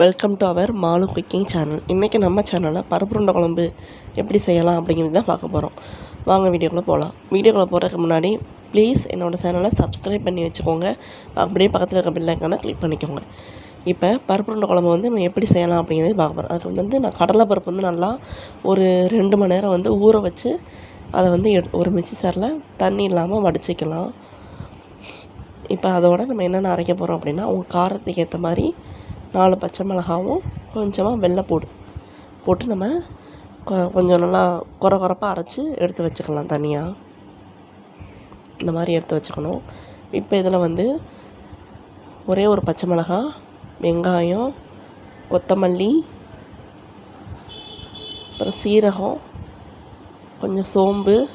Welcome to our Malu cooking channel இன்றைக்கி நம்ம சேனலில் பருப்புருண்டை குழம்பு எப்படி செய்யலாம் அப்படிங்கிறது தான் பார்க்க போகிறோம் வாங்க வீடியோக்குள்ளே போகலாம் வீடியோக்குள்ளே போகிறதுக்கு முன்னாடி ப்ளீஸ் என்னோடய சேனலை சப்ஸ்கிரைப் பண்ணி வச்சுக்கோங்க. அப்படியே பக்கத்தில் இருக்க பில்லைக்கான கிளிக் பண்ணிக்கோங்க. இப்போ பருப்புருண்டை குழம்பு வந்து நம்ம எப்படி செய்யலாம் அப்படிங்கிறது பார்க்க போகிறோம் அதுக்கு வந்து நான் கடலை பருப்பு வந்து நல்லா ஒரு ரெண்டு மணி நேரம் வந்து ஊற வச்சு அதை வந்து ஒரு மிக்சி சாரில் தண்ணி இல்லாமல் வடிச்சிக்கலாம். இப்போ அதோட நம்ம என்னென்ன அரைக்க போகிறோம் அப்படின்னா உங்கள் காரத்துக்கு ஏற்ற மாதிரி நாலு பச்சை மிளகாவும் கொஞ்சமாக வெள்ளை வெள்ளைப்பூடு போட்டு நம்ம கொ- கொஞ்சம் நல்லா குறை குறைப்பாக அரைச்சி எடுத்து வச்சுக்கலாம் தனியாக இந்த மாதிரி எடுத்து வச்சுக்கணும். இப்போ இதில் வந்து ஒரே ஒரு பச்சை மிளகா வெங்காயம் கொத்தமல்லி அப்புறம் சீரகம் கொஞ்சம் சோம்பு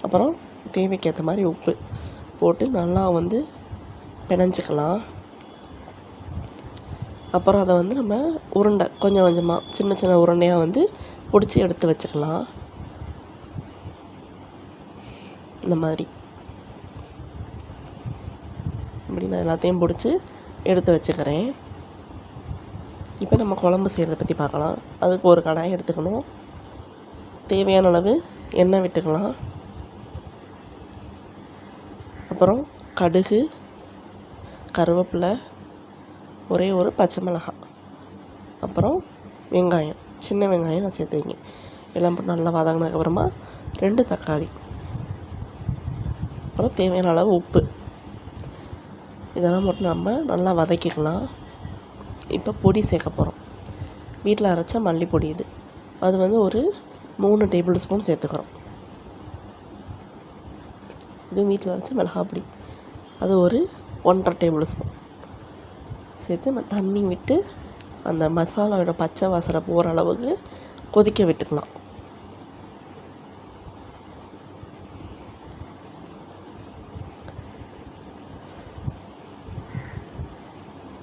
அப்புறம் தேவைக்கு ஏற்ற மாதிரி உப்பு போட்டு நல்லா வந்து பிணைஞ்சிக்கலாம். அப்புறம் அதை வந்து நம்ம உருண்டை கொஞ்சம் கொஞ்சமாக சின்ன சின்ன உருண்டையாக வந்து பிடிச்சி எடுத்து வச்சுக்கலாம் இந்த மாதிரி. இப்படி நான் எல்லாத்தையும் பிடிச்சி எடுத்து வச்சுக்கிறேன். இப்போ நம்ம குழம்பு செய்கிறத பற்றி பார்க்கலாம். அதுக்கு ஒரு கடாய் எடுத்துக்கணும். தேவையான அளவு எண்ணெய் விட்டுக்கலாம். அப்புறம் கடுகு கருவேப்பிலை ஒரே ஒரு பச்சை மிளகாய் அப்புறம் வெங்காயம். சின்ன வெங்காயம் நான் சேர்த்துக்கிங்க எல்லாம் போட்டு நல்லா வதங்கினதுக்கப்புறமா ரெண்டு தக்காளி. அப்புறம் தேவையான அளவு உப்பு. இதெல்லாம் போட்டு நம்ம நல்லா வதக்கிக்கலாம். இப்போ பொடி சேர்க்க போகிறோம் வீட்டில் அரைச்ச மல்லிப்பொடி இது. அது வந்து ஒரு மூணு டேபிள் ஸ்பூன் சேர்த்துக்கிறோம். இது வீட்டில் அரைச்ச மிளகாய் பொடி அது ஒரு ஒன்றரை டேபிள் ஸ்பூன். சேர்த்து நம்ம தண்ணி விட்டு அந்த மசாலாவோட பச்சை வாசனை போகிற அளவுக்கு கொதிக்க விட்டுக்கலாம்.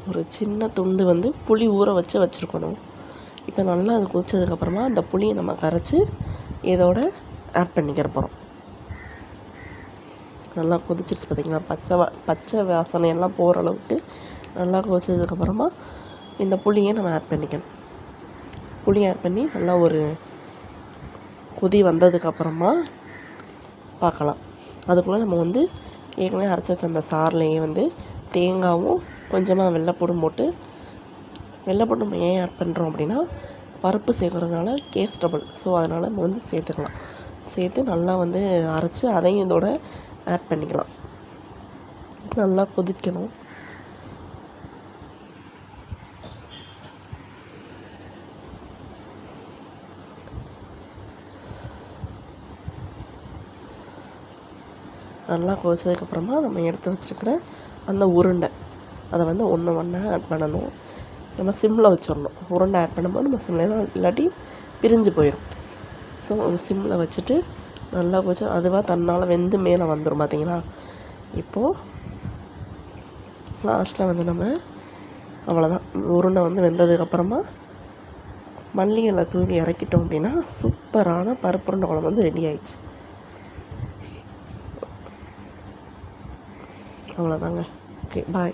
ஒரு சின்ன துண்டு வந்து புளி ஊற வச்சு வச்சுருக்கணும். இப்போ நல்லா அது கொதிச்சதுக்கப்புறமா அந்த புளியை நம்ம கரைச்சி இதோட ஆட் பண்ணிக்கிற போகிறோம் நல்லா கொதிச்சிருச்சு பார்த்திங்கன்னா பச்சை பச்சை வாசனை எல்லாம் போகிற அளவுக்கு நல்லா கொதிச்சதுக்கப்புறமா இந்த புளியை நம்ம ஆட் பண்ணிக்கணும். புளி ஆட் பண்ணி நல்லா ஒரு கொதி வந்ததுக்கப்புறமா பார்க்கலாம். அதுக்குள்ளே நம்ம வந்து ஏற்கனவே அரைச்சி வச்ச அந்த சார்லேயே வந்து தேங்காவும் கொஞ்சமாக வெள்ளைப்பூடும் போட்டு வெள்ளைப்பூடு நம்ம ஏன் ஆட் பண்ணுறோம் அப்படின்னா பருப்பு சேர்க்குறதுனால கேஸ்டபுள் ஸோ அதனால் நம்ம வந்து சேர்த்துக்கலாம். சேர்த்து நல்லா வந்து அரைச்சி அதையும் இதோட ஆட் பண்ணிக்கலாம். நல்லா கொதிக்கணும். நல்லா கொதிச்சதுக்கப்புறமா நம்ம எடுத்து வச்சுருக்கிற அந்த உருண்டை. அதை வந்து ஒன்று ஒன்றா ஆட் பண்ணணும். நம்ம சிம்மில் வச்சிடணும். உருண்டை ஆட் பண்ணும்போது நம்ம சிம்மில் இல்லாட்டி பிரிஞ்சு போயிடும் ஸோ சிம்மில் வச்சுட்டு நல்லா கொதிச்சு அதுவாக தன்னால் வெந்து மேலே வந்துடும் பார்த்தீங்களா இப்போது லாஸ்ட்டில் வந்து நம்ம அவ்வளோதான் உருண்டை வந்து வெந்ததுக்கப்புறமா மல்லிகளை தூவி இறக்கிட்டோம் அப்படின்னா சூப்பரான பருப்புருண்டை குழம்பு வந்து ரெடி ஆயிடுச்சு. xong là ra ngay kệ bye.